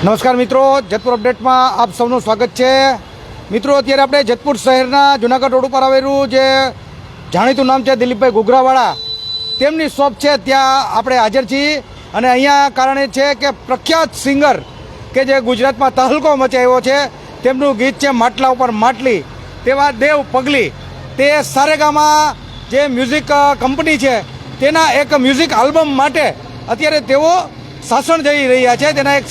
નમસ્કાર મિત્રો, જેતપુર અપડેટમાં આપ સૌનું સ્વાગત છે. મિત્રો, અત્યારે આપણે જેતપુર શહેરના જુનાગઢ રોડ ઉપર આવેલું જે જાણીતું નામ છે દિલીપભાઈ ઘુઘરાવાળા. તેમની શોપ છે, ત્યાં આપણે હાજર છીએ. અને અહીંયા કારણે છે કે પ્રખ્યાત સિંગર કે જે ગુજરાતમાં તહલકો મચાવ્યો છે, તેમનું ગીત છે, માટલા ઉપર માટલી તેવા દેવ પગલી. તે સારેગામાં જે મ્યુઝિક કંપની છે, તેના એક મ્યુઝિક આલ્બમ માટે અત્યારે તેઓ સાસણ જઈ રહ્યા છે. તેના એક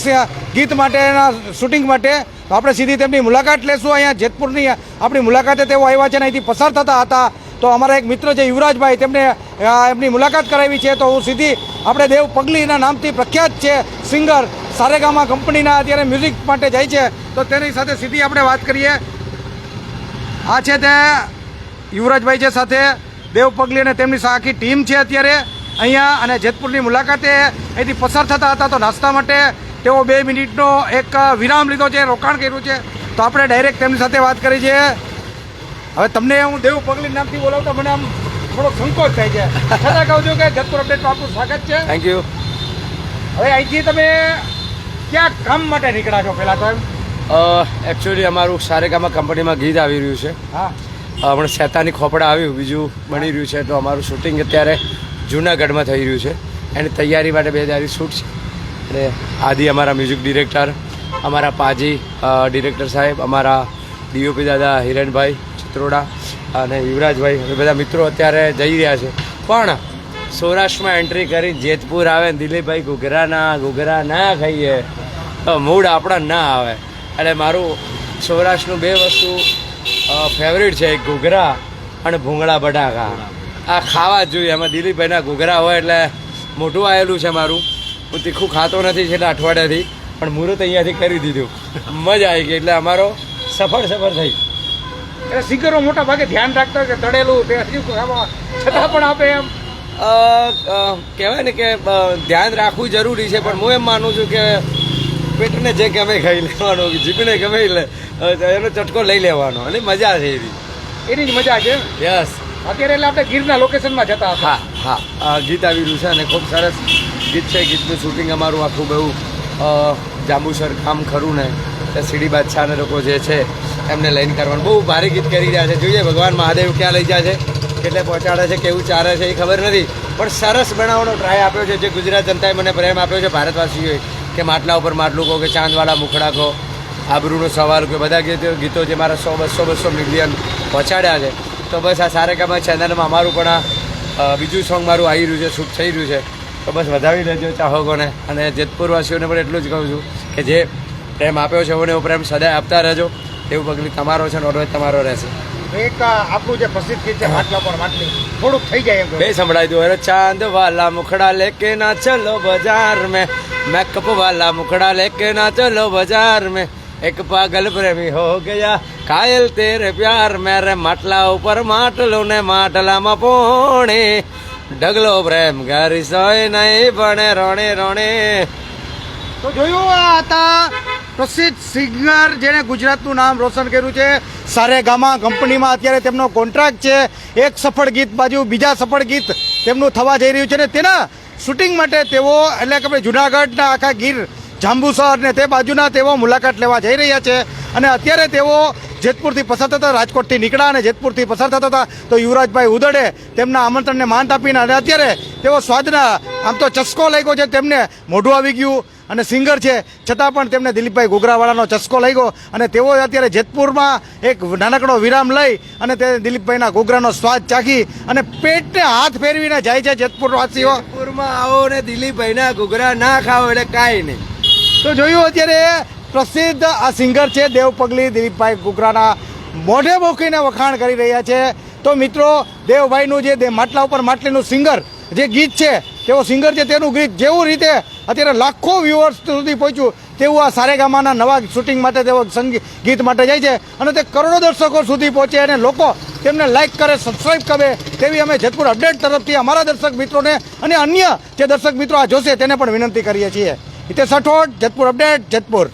ગીત માટેના શૂટિંગ માટે આપણે સીધી તેમની મુલાકાત લેશું. અહીંયા જેતપુરની આપણી મુલાકાતે તેઓ આવ્યા છે અને અહીંથી પસાર થતા હતા. તો અમારા એક મિત્ર છે, યુવરાજભાઈ, તેમને એમની મુલાકાત કરાવી છે. તો હું સીધી આપણે દેવ પગલીના નામથી પ્રખ્યાત છે, સિંગર સારેગામા કંપનીના અત્યારે મ્યુઝિક માટે જાય છે. તો તેની સાથે સીધી આપણે વાત કરીએ. આ છે તે યુવરાજભાઈ છે સાથે. દેવ પગલી અને તેમની આખી ટીમ છે અત્યારે. અહીંયા અને જેતપુરની મુલાકાતે અહીંથી પસાર થતા હતા તો નાસ્તા માટે તેઓ બે મિનિટનો એક વિરામ લીધો છે રોકાણ કર્યું છે. તો આપણે ડાયરેક્ટ તેમની સાથે વાત કરી છે. હવે તમને હું દેવ પગલી નામથી બોલાવતા મને આમ થોડો સંકોચ થાય છે. છતાં કહું છું કે જેતપુર અપડેટમાં આપનું સ્વાગત છે. થેન્ક યુ હવે અહીંથી તમે ક્યાં કામ માટે નીકળ્યા છો પહેલાં તો એમ? એકચ્યુઅલી અમારું સારેગામા કંપનીમાં ગીત આવી રહ્યું છે. હા. હમણાં શેતાની ખોપડા આવ્યું બીજું બની રહ્યું છે. તો અમારું શૂટિંગ અત્યારે જૂનાગઢમાં થઈ રહ્યું છે. એની તૈયારી માટે બે દારી શૂટ છે. અને આદિ અમારા મ્યુઝિક ડિરેક્ટર અમારા પાજી ડિરેક્ટર સાહેબ, અમારા ડીઓપી દાદા હિરેનભાઈ ચિત્રોડા અને યુવરાજભાઈ એ બધા મિત્રો અત્યારે જઈ રહ્યા છે. પણ સૌરાષ્ટ્રમાં એન્ટ્રી કરી જેતપુર આવે ને દિલીપભાઈ ઘૂઘરાના ઘૂઘરા ના ખાઈએ. તો મૂડ આપણા ના આવે. એટલે મારું સૌરાષ્ટ્રનું બે વસ્તુ ફેવરિટ છે, એક ઘૂઘરા અને ભૂંગળા બટાકા. આ ખાવા જ જોઈએ. એમાં દિલીપભાઈના ઘૂઘરા હોય એટલે મોટું આવેલું છે મારું. હું તીખું ખાતો નથી છેલ્લા અઠવાડિયાથી પણ મુહૂર્ત અહીંયાથી કરી દીધું. મજા આવી ગઈ એટલે અમારો સફળ સફળ થઈ. એટલે સિંગરો મોટા ભાગે ધ્યાન રાખતા કે તળેલું તે છતાં પણ આપે એમ? કહેવાય ને કે ધ્યાન રાખવું જરૂરી છે પણ હું એમ માનું છું કે પેટને જે ગમે ખાઈ લેવાનો જીભને ગમે લે એનો ચટકો લઈ લેવાનો. અને મજા છે એની. એની જ મજા છે યસ અત્યારે એટલે આપણે ગીરના લોકેશનમાં જતા હતા. હા હા. ગીત આવી રહ્યું છે અને ખૂબ સરસ ગીત છે. ગીતનું શૂટિંગ અમારું આખું બહુ જાંબુસર કામ ખરું ને સીડી બાદશાહ ને લોકો જે છે, એમને લઈને કરવાનું. બહુ ભારે ગીત કરી રહ્યા છે. જોઈએ ભગવાન મહાદેવ ક્યાં લઈ જાય છે, કેટલે પહોંચાડે છે, કેવું ચાલે છે એ ખબર નથી. પણ સરસ બનાવવાનો ટ્રાય આપ્યો છે જે ગુજરાત જનતાએ મને પ્રેમ આપ્યો છે ભારતવાસીઓએ, કે માટલા ઉપર માટલું કહો કે ચાંદવાળા મુખડા કહો, આબરૂનો સવાલ કે બધા ગીતો ગીતો જે મારા સો બસો બસો મિલિયન પહોંચાડ્યા છે. તો બસ આ સારેગામા ચેનલમાં અમારું પણ બીજું સોંગ મારું આવી રહ્યું છે શૂટ થઈ રહ્યું છે. તો બસ વધાવી લેજો ચાહકોને. અને જેતપુરવાસીઓને પણ એટલું જ કહું છું કે જે પ્રેમ આપ્યો છે એવો પ્રેમ સદાય આપતા રહેજો. એવું પગલું તમારો છે નોટવેજ તમારો રહેશે. એક આપણું જે પ્રસિદ્ધ ગીત છે માટલા પર માટલી થોડુંક થઈ જાય બે સંભળાય દો અરે ચાંદ વાલા મુખડા લેકે ના ચલો બજાર મેં. મેકઅપ વાલા મુખડા લેકે ના ચલો બજાર મેં. એક પાગલ પ્રેમી હો ગયા. કાયલ તેરે પ્યાર મેરે માટલા ઉપર માટલું ને માટલામાં પોણે. ઢગલો પ્રેમ ઘરી સોય નહીં, ભણે, રોણે રોણે. તો જોયું હતા પ્રસિદ્ધ સિંગર જેણે ગુજરાતનું નામ રોશન કર્યું છે. સારે ગામા કંપનીમાં અત્યારે તેમનો કોન્ટ્રાક્ટ છે. એક સફળ ગીત બાજુ બીજા સફળ ગીત તેમનું થવા જઈ રહ્યું છે ને તેના શૂટિંગ માટે તેઓ, એટલે કે આપણે જુનાગઢના આખા ગીર જાંબુસર ને તે બાજુના તેઓ મુલાકાત લેવા જઈ રહ્યા છે. અને અત્યારે તેઓ જેતપુરથી પસાર થતા રાજકોટથી નીકળ્યા અને જેતપુરથી પસાર થતા હતા તો યુવરાજભાઈ ઉદડે તેમના આમંત્રણને માન આપીને અને અત્યારે તેઓ સ્વાદના આમ તો ચસ્કો લાગ્યો છે, તેમને મોઢું આવી ગયું અને સિંગર છે. છતાં પણ તેમને દિલીપભાઈ ગોગરાવાળાનો ચસ્કો લઈ ગયો અને તેઓ અત્યારે જેતપુરમાં એક નાનકડો વિરામ લઈ અને તે દિલીપભાઈના ગોગરાનો સ્વાદ ચાખી અને પેટને હાથ ફેરવીને જાય છે જેતપુર વાસીઓ જેતપુરમાં આવો ને દિલીપભાઈના ઘૂઘરા ના ખાઓ એટલે કાંઈ નહીં. તો જોયું અત્યારે પ્રસિદ્ધ આ સિંગર છે દેવ પગલી દિલીપભાઈ કુકરાના મોઢે બોકીને વખાણ કરી રહ્યા છે. તો મિત્રો, દેવભાઈનું જે માટલા ઉપર માટલીનું સિંગર જે ગીત છે તેવો સિંગર છે, તેનું ગીત જેવું રીતે અત્યારે લાખો વ્યુઅર્સ સુધી પહોંચ્યું, તેવું આ સારેગામાના નવા શૂટિંગ માટે તેઓ સંગીત ગીત માટે જાય છે. અને તે કરોડો દર્શકો સુધી પહોંચે અને લોકો તેમને લાઈક કરે સબસ્ક્રાઈબ કરે, તેવી અમે જેતપુર અપડેટ તરફથી અમારા દર્શક મિત્રોને અને અન્ય જે દર્શક મિત્રો આ જોશે, તેને પણ વિનંતી કરીએ છીએ. હિતેશ રાઠોડ જેતપુર અપડેટ જેતપુર